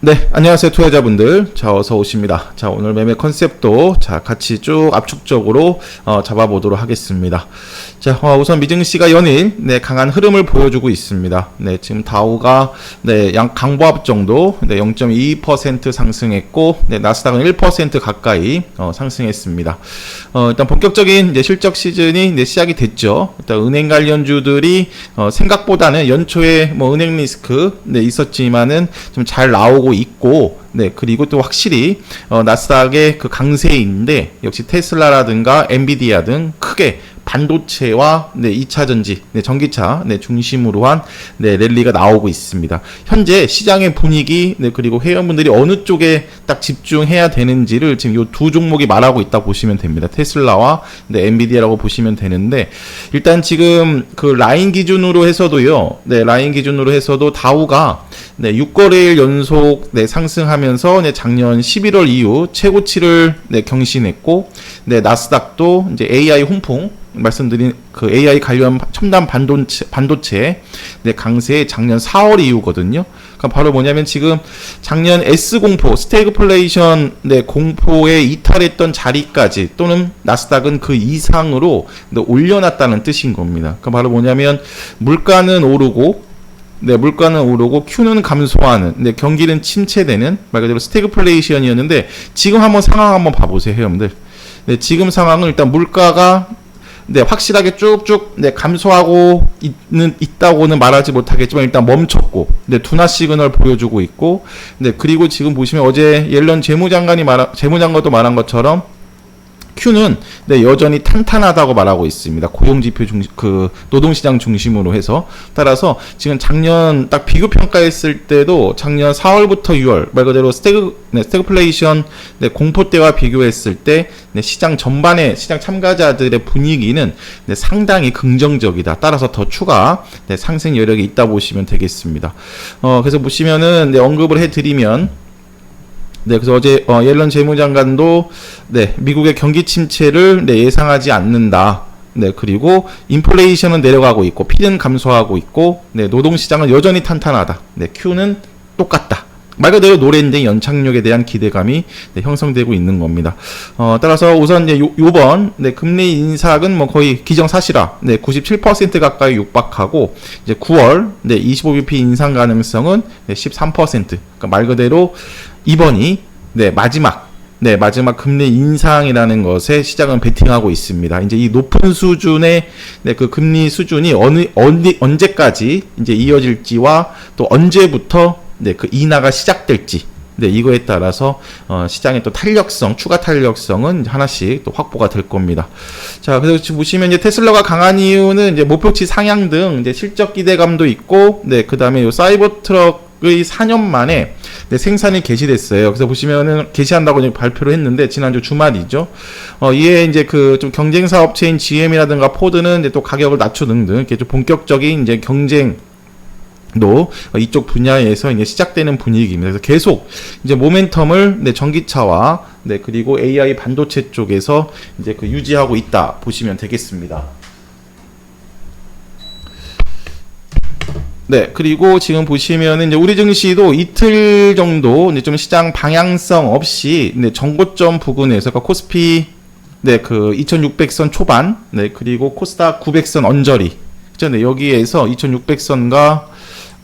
네, 안녕하세요, 투자자분들. 자, 어서 오십니다. 자, 오늘 매매 컨셉도 자, 같이 쭉 압축적으로 어, 잡아보도록 하겠습니다. 자, 어, 우선 미증시가 연일 네, 강한 흐름을 보여주고 있습니다. 네, 지금 다우가 네, 양 강보합 정도 네, 0.2% 상승했고, 네, 나스닥은 1% 가까이 어, 상승했습니다. 어, 일단 본격적인 이제 실적 시즌이 네, 시작이 됐죠. 일단 은행 관련주들이 어, 생각보다는 연초에 뭐 은행 리스크 네, 있었지만은 좀 잘 나오고 있고 네 그리고 또 확실히 어, 나스닥의 그 강세인데 역시 테슬라라든가 엔비디아 등 크게 반도체와 네, 2차 전지, 네, 전기차 네, 중심으로 한 네, 랠리가 나오고 있습니다. 현재 시장의 분위기 네, 그리고 회원분들이 어느 쪽에 딱 집중해야 되는지를 지금 이 두 종목이 말하고 있다 보시면 됩니다. 테슬라와 네, 엔비디아라고 보시면 되는데 일단 지금 그 라인 기준으로 해서도요. 네, 라인 기준으로 해서도 다우가 네, 6거래일 연속 네, 상승하면서 네, 작년 11월 이후 최고치를 네, 경신했고 네, 나스닥도 이제 AI 훈풍 말씀드린 그 AI 관련 첨단 반도체 반도체 네, 강세의 작년 4월 이후거든요. 그러니까 바로 뭐냐면 지금 작년 S 공포 스태그플레이션 네, 공포에 이탈했던 자리까지 또는 나스닥은 그 이상으로 네, 올려놨다는 뜻인 겁니다. 그러니까 바로 뭐냐면 물가는 오르고 네, 물가는 오르고 Q는 감소하는, 네, 경기는 침체되는 말 그대로 스태그플레이션이었는데 지금 한번 상황 한번 봐보세요, 회원들. 네, 지금 상황은 일단 물가가 네, 확실하게 쭉쭉 네, 감소하고 있는 있다고는 말하지 못하겠지만 일단 멈췄고 네, 둔화 시그널 보여주고 있고 네, 그리고 지금 보시면 어제 옐런 재무장관이 말 재무장관도 말한 것처럼 Q는 네, 여전히 탄탄하다고 말하고 있습니다. 고용 지표 중심, 그 노동 시장 중심으로 해서 따라서 지금 작년 딱 비교 평가했을 때도 작년 4월부터 6월 말 그대로 스태그 네, 스태그플레이션 네, 공포 때와 비교했을 때 네, 시장 전반의 시장 참가자들의 분위기는 네, 상당히 긍정적이다. 따라서 더 추가 네, 상승 여력이 있다 보시면 되겠습니다. 어, 그래서 보시면은 네, 언급을 해드리면 네, 그래서 어제 어, 옐런 재무장관도 네, 미국의 경기 침체를 네, 예상하지 않는다. 네, 그리고 인플레이션은 내려가고 있고 필은 감소하고 있고 네, 노동 시장은 여전히 탄탄하다. 네, Q는 똑같다. 말 그대로 노랜딩 연착륙에 대한 기대감이 네, 형성되고 있는 겁니다. 어, 따라서 우선 이제 요, 요번 네, 금리 인상은 뭐 거의 기정사실화 네, 97% 가까이 육박하고 이제 9월 네, 25bp 인상 가능성은 네, 13%. 그러니까 말 그대로 이번이 네, 마지막 네, 마지막 금리 인상이라는 것에 시장은 베팅하고 있습니다. 이제 이 높은 수준의 네, 그 금리 수준이 어느 언 언제까지 이제 이어질지와 또 언제부터 네, 그 인하가 시작될지 네, 이거에 따라서 어, 시장의 또 탄력성, 추가 탄력성은 하나씩 또 확보가 될 겁니다. 자, 그래서 지금 보시면 이제 테슬라가 강한 이유는 이제 목표치 상향 등 이제 실적 기대감도 있고, 네, 그 다음에 요 사이버 트럭의 4년 만에 네, 생산이 개시됐어요. 그래서 보시면은 개시한다고 발표를 했는데 지난주 주말이죠. 어, 이에 이제 그 좀 경쟁사 업체인 GM이라든가 포드는 이제 또 가격을 낮추 등등 이렇게 좀 본격적인 이제 경쟁 도 이쪽 분야에서 이제 시작되는 분위기입니다. 그래서 계속 이제 모멘텀을 네, 전기차와 네, 그리고 AI 반도체 쪽에서 이제 그 유지하고 있다 보시면 되겠습니다. 네, 그리고 지금 보시면은 이제 우리 증시도 이틀 정도 이제 좀 시장 방향성 없이 네, 정고점 부근에서 그러니까 코스피 네, 그 2600선 초반, 네, 그리고 코스닥 900선 언저리. 그죠? 네, 여기에서 2600선과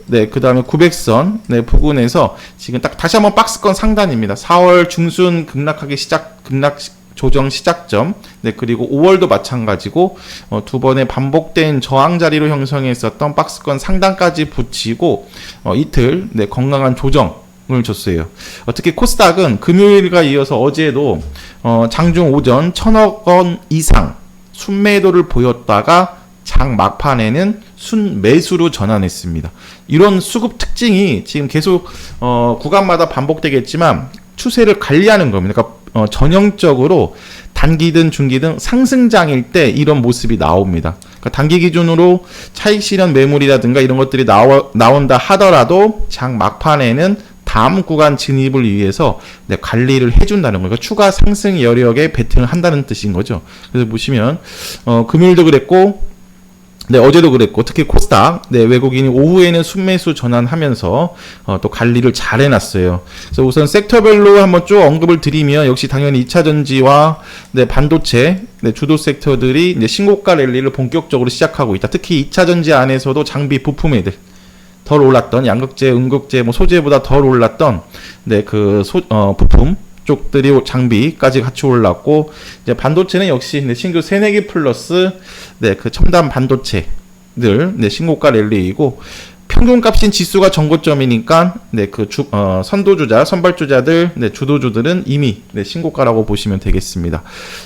네, 그 다음에 900선, 네, 부근에서 지금 딱 다시 한번 박스권 상단입니다. 4월 중순 급락하기 시작, 급락 조정 시작점, 네, 그리고 5월도 마찬가지고, 어, 두 번의 반복된 저항 자리로 형성했었던 박스권 상단까지 붙이고, 어, 이틀, 네, 건강한 조정, 을 줬어요. 어, 특히 코스닥은 금요일과 이어서 어제도 어, 장중 오전 천억 원 이상 순매도를 보였다가 장 막판에는 순 매수로 전환했습니다. 이런 수급 특징이 지금 계속 어, 구간마다 반복되겠지만 추세를 관리하는 겁니다. 그러니까 어, 전형적으로 단기든 중기든 상승장일 때 이런 모습이 나옵니다. 그러니까 단기 기준으로 차익 실현 매물이라든가 이런 것들이 나와, 나온다 하더라도 장 막판에는 다음 구간 진입을 위해서 네, 관리를 해준다는 거예요. 그러니까 추가 상승 여력에 베팅을 한다는 뜻인 거죠. 그래서 보시면 어, 금요일도 그랬고 네, 어제도 그랬고, 특히 코스닥, 네, 외국인이 오후에는 순매수 전환하면서, 어, 또 관리를 잘 해놨어요. 그래서 우선 섹터별로 한번 쭉 언급을 드리면, 역시 당연히 2차 전지와, 네, 반도체, 네, 주도 섹터들이 이제 신고가 랠리를 본격적으로 시작하고 있다. 특히 2차 전지 안에서도 장비 부품 애들, 덜 올랐던, 양극재, 음극재, 뭐 소재보다 덜 올랐던, 네, 그, 소, 어, 부품, 쪽들이 장비까지 같이 올랐고 이제 반도체는 역시 네, 신규 새내기 플러스 네, 그 첨단 반도체들 네, 신고가 랠리이고 평균값인 지수가 정고점이니까 네, 그 주, 어, 선도주자, 선발주자들, 네, 주도주들은 이미 네, 신고가라고 보시면 되겠습니다.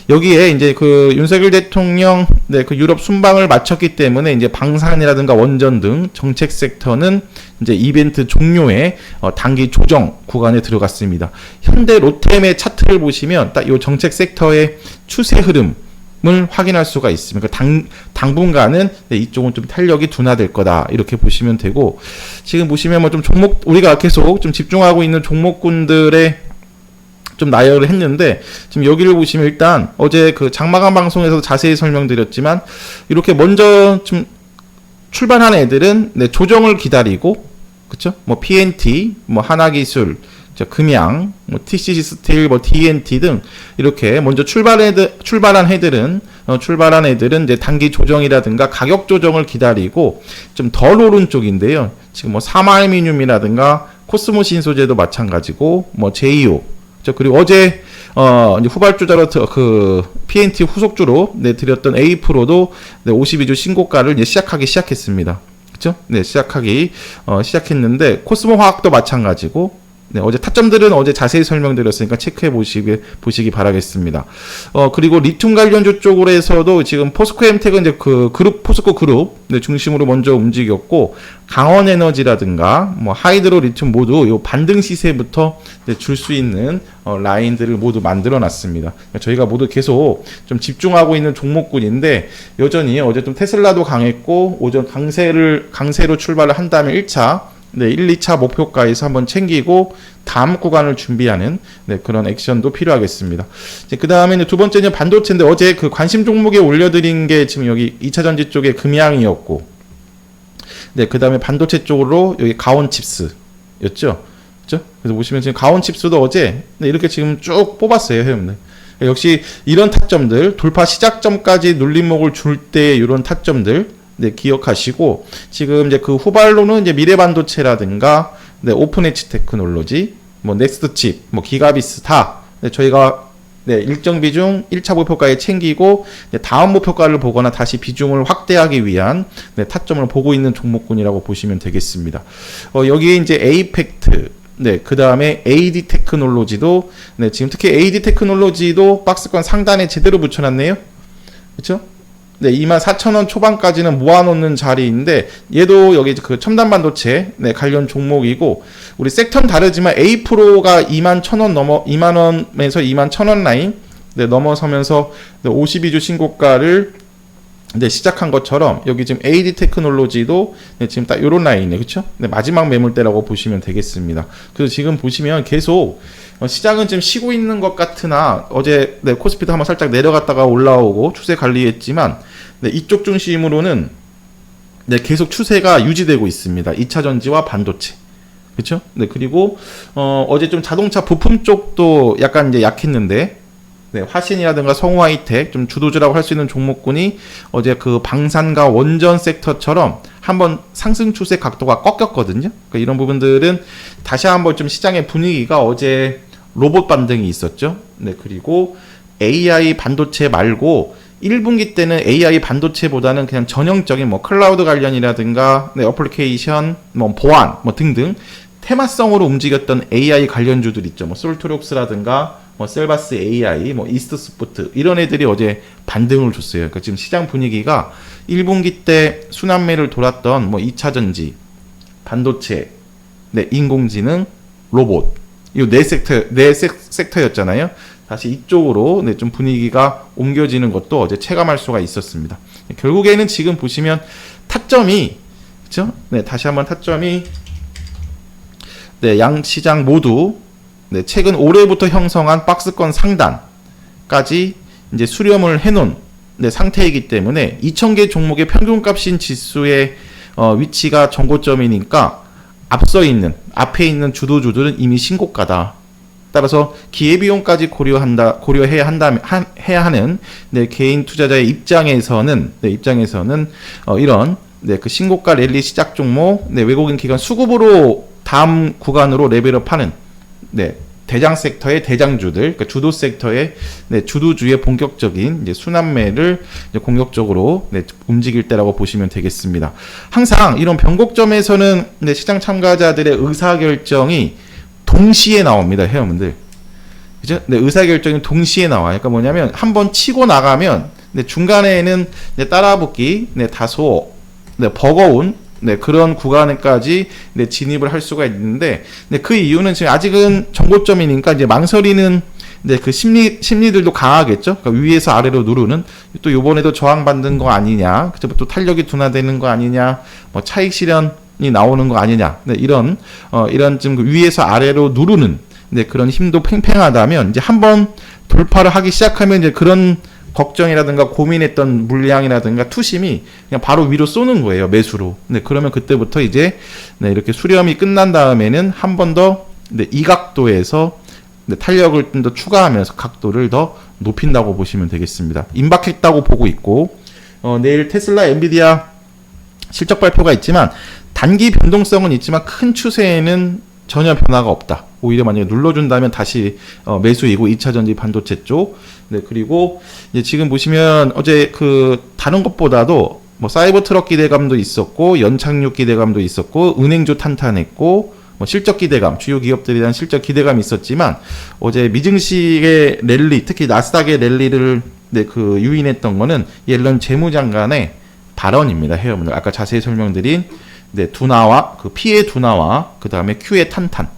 여기에 이제 그 윤석열 대통령 네, 그 유럽 순방을 마쳤기 때문에 이제 방산이라든가 원전 등 정책 섹터는 이제 이벤트 종료에 어, 단기 조정 구간에 들어갔습니다. 현대 로템의 차트를 보시면 딱 이 정책 섹터의 추세 흐름 을 확인할 수가 있습니다. 그러니까 당, 당분간은 네, 이쪽은 좀 탄력이 둔화될 거다. 이렇게 보시면 되고, 지금 보시면 뭐 좀 종목, 우리가 계속 좀 집중하고 있는 종목군들의 좀 나열을 했는데, 지금 여기를 보시면 일단 어제 그 장마감 방송에서 자세히 설명드렸지만, 이렇게 먼저 좀 출발한 애들은 네, 조정을 기다리고, 그쵸? 뭐 PNT, 뭐 하나기술, 자, 금양, 뭐 TCC 스틸, 뭐 TNT 등 이렇게 먼저 출발 애들 출발한 애들은 어, 출발한 애들은 이제 단기 조정이라든가 가격 조정을 기다리고 좀 덜 오른 쪽인데요. 지금 뭐 사마알미늄이라든가 코스모 신소재도 마찬가지고 뭐 제이오 저 그리고 어제 어 후발주자로 드- 그 PNT 후속주로 네 드렸던 A 프로도 네 52주 신고가를 이제 시작하기 시작했습니다. 그렇죠? 네 시작하기 어, 시작했는데 코스모 화학도 마찬가지고 네, 어제 타점들은 어제 자세히 설명드렸으니까 체크해 보시기, 보시기 바라겠습니다. 어, 그리고 리튬 관련주 쪽으로 해서도 지금 포스코 엠텍은 이제 그 그룹, 포스코 그룹, 네, 중심으로 먼저 움직였고, 강원 에너지라든가, 뭐, 하이드로 리튬 모두 요 반등 시세부터 네, 줄수 있는 어, 라인들을 모두 만들어 놨습니다. 그러니까 저희가 모두 계속 좀 집중하고 있는 종목군인데, 여전히 어제 좀 테슬라도 강했고, 오전 강세를, 강세로 출발을 한다면 1차, 네, 1, 2차 목표가에서 한번 챙기고 다음 구간을 준비하는 네, 그런 액션도 필요하겠습니다. 그 다음에 두 번째는 반도체인데 어제 그 관심 종목에 올려드린 게 지금 여기 2차 전지 쪽에 금양이었고, 네, 그 다음에 반도체 쪽으로 여기 가온 칩스였죠. 그죠? 그래서 보시면 지금 가온 칩스도 어제 네, 이렇게 지금 쭉 뽑았어요, 회원들. 역시 이런 타점들, 돌파 시작점까지 눌림목을 줄 때 이런 타점들, 네, 기억하시고 지금 이제 그 후발로는 이제 미래 반도체라든가 네, 오픈 엣지 테크놀로지, 뭐 넥스트 칩, 뭐 기가비스 다 네, 저희가 네, 일정 비중 1차 목표가에 챙기고 네, 다음 목표가를 보거나 다시 비중을 확대하기 위한 네, 타점을 보고 있는 종목군이라고 보시면 되겠습니다. 어, 여기에 이제 에이펙트 네, 그 다음에 AD 테크놀로지도, 네, 지금 특히 AD 테크놀로지도 박스권 상단에 제대로 붙여놨네요. 그쵸? 네, 24,000원 초반까지는 모아놓는 자리인데 얘도 여기 그 첨단 반도체 네, 관련 종목이고 우리 섹터는 다르지만 A 프로가 21,000원 넘어 2만 원에서 21,000원 라인 네, 넘어서면서 네, 52주 신고가를 네, 시작한 것처럼 여기 지금 AD 테크놀로지도 네, 지금 딱 요런 라인이에요. 그렇죠? 네, 마지막 매물대라고 보시면 되겠습니다. 그래서 지금 보시면 계속 어, 시장은 지금 쉬고 있는 것 같으나 어제 네, 코스피도 한번 살짝 내려갔다가 올라오고 추세 관리했지만 네, 이쪽 중심으로는 네, 계속 추세가 유지되고 있습니다. 2차 전지와 반도체. 그렇죠? 네, 그리고 어, 어제 좀 자동차 부품 쪽도 약간 이제 약했는데 네, 화신이라든가 성우 하이텍 좀 주도주라고 할 수 있는 종목군이 어제 그 방산과 원전 섹터처럼 한번 상승 추세 각도가 꺾였거든요. 그러니까 이런 부분들은 다시 한번 좀 시장의 분위기가 어제 로봇 반등이 있었죠. 네, 그리고 AI 반도체 말고 1분기 때는 AI 반도체보다는 그냥 전형적인 뭐 클라우드 관련이라든가 네, 어플리케이션, 뭐 보안, 뭐 등등 테마성으로 움직였던 AI 관련주들 있죠. 뭐 솔트록스라든가 뭐 셀바스 AI, 뭐 이스트 스포트 이런 애들이 어제 반등을 줬어요. 그러니까 지금 시장 분위기가 1분기 때 순환매를 돌았던 뭐 2차 전지, 반도체, 네, 인공지능, 로봇 이네 섹터 네 섹, 섹터였잖아요. 다시 이쪽으로 네, 좀 분위기가 옮겨지는 것도 어제 체감할 수가 있었습니다. 결국에는 지금 보시면 타점이 그렇죠? 네, 다시 한번 타점이 네, 양 시장 모두 네, 최근 올해부터 형성한 박스권 상단까지 이제 수렴을 해놓은 네, 상태이기 때문에 2,000개 종목의 평균값인 지수의 어, 위치가 정고점이니까 앞서 있는 앞에 있는 주도주들은 이미 신고가다. 따라서 기회비용까지 고려한다 고려해야 한다 한, 해야 하는 네, 개인 투자자의 입장에서는 네, 입장에서는 어, 이런 네, 그 신고가 랠리 시작 종목 네, 외국인 기관 수급으로 다음 구간으로 레벨업하는 네, 대장 섹터의 대장주들, 그러니까 주도 섹터의 네, 주도주의 본격적인 이제 순환매를 이제 공격적으로 네, 움직일 때라고 보시면 되겠습니다. 항상 이런 변곡점에서는 네, 시장 참가자들의 의사 결정이 동시에 나옵니다, 회원분들. 그죠? 네, 의사 결정이 동시에 나와요. 그러니까 뭐냐면 한 번 치고 나가면 네, 중간에는 네, 따라붙기, 네, 다소 네, 버거운 네, 그런 구간에까지 네, 진입을 할 수가 있는데 네, 그 이유는 지금 아직은 정고점이니까 이제 망설이는 네, 그 심리 심리들도 강하겠죠. 그러니까 위에서 아래로 누르는 또 요번에도 저항받는 거 아니냐, 그죠? 또 탄력이 둔화되는 거 아니냐, 뭐 차익 실현이 나오는 거 아니냐, 네, 이런 어 이런 지금 그 위에서 아래로 누르는 네, 그런 힘도 팽팽하다면 이제 한번 돌파를 하기 시작하면 이제 그런 걱정이라든가 고민했던 물량이라든가 투심이 그냥 바로 위로 쏘는 거예요 매수로. 네 그러면 그때부터 이제 네, 이렇게 수렴이 끝난 다음에는 한 번더 네, 이 각도에서 네, 탄력을 좀 더 추가하면서 각도를 더 높인다고 보시면 되겠습니다. 임박했다고 보고 있고 어, 내일 테슬라, 엔비디아 실적 발표가 있지만 단기 변동성은 있지만 큰 추세에는 전혀 변화가 없다. 오히려 만약에 눌러준다면 다시 어, 매수이고 2차 전지 반도체 쪽. 네 그리고 이제 지금 보시면 어제 그 다른 것보다도 뭐 사이버 트럭 기대감도 있었고 연착륙 기대감도 있었고 은행주 탄탄했고 뭐 실적 기대감 주요 기업들에 대한 실적 기대감이 있었지만 어제 미증시의 랠리 특히 나스닥의 랠리를 네, 그 유인했던 거는 옐런 재무장관의 발언입니다. 회원분들 아까 자세히 설명드린 네, 둔화와 그 피해 둔화와 그 다음에 Q의 탄탄.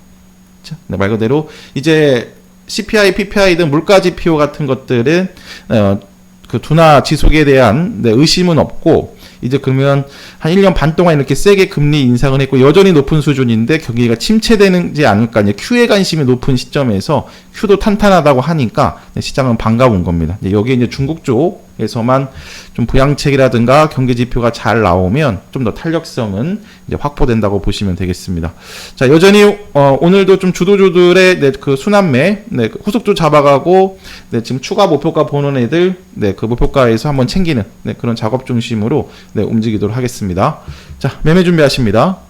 자, 네, 말 그대로 이제 CPI, PPI 등 물가 지표 같은 것들은 어, 그 둔화 지속에 대한 네, 의심은 없고 이제 그러면 한 1년 반 동안 이렇게 세게 금리 인상을 했고 여전히 높은 수준인데 경기가 침체되는지 않을까 이제 Q에 관심이 높은 시점에서 Q도 탄탄하다고 하니까 네, 시장은 반가운 겁니다. 이제 여기에 이제 중국 쪽 에서만 좀 부양책이라든가 경기 지표가 잘 나오면 좀 더 탄력성은 이제 확보된다고 보시면 되겠습니다. 자 여전히 어, 오늘도 좀 주도주들의 네, 그 순환매 네, 그 후속주 잡아가고 네, 지금 추가 목표가 보는 애들 네, 그 목표가에서 한번 챙기는 네, 그런 작업 중심으로 네, 움직이도록 하겠습니다. 자 매매 준비하십니다.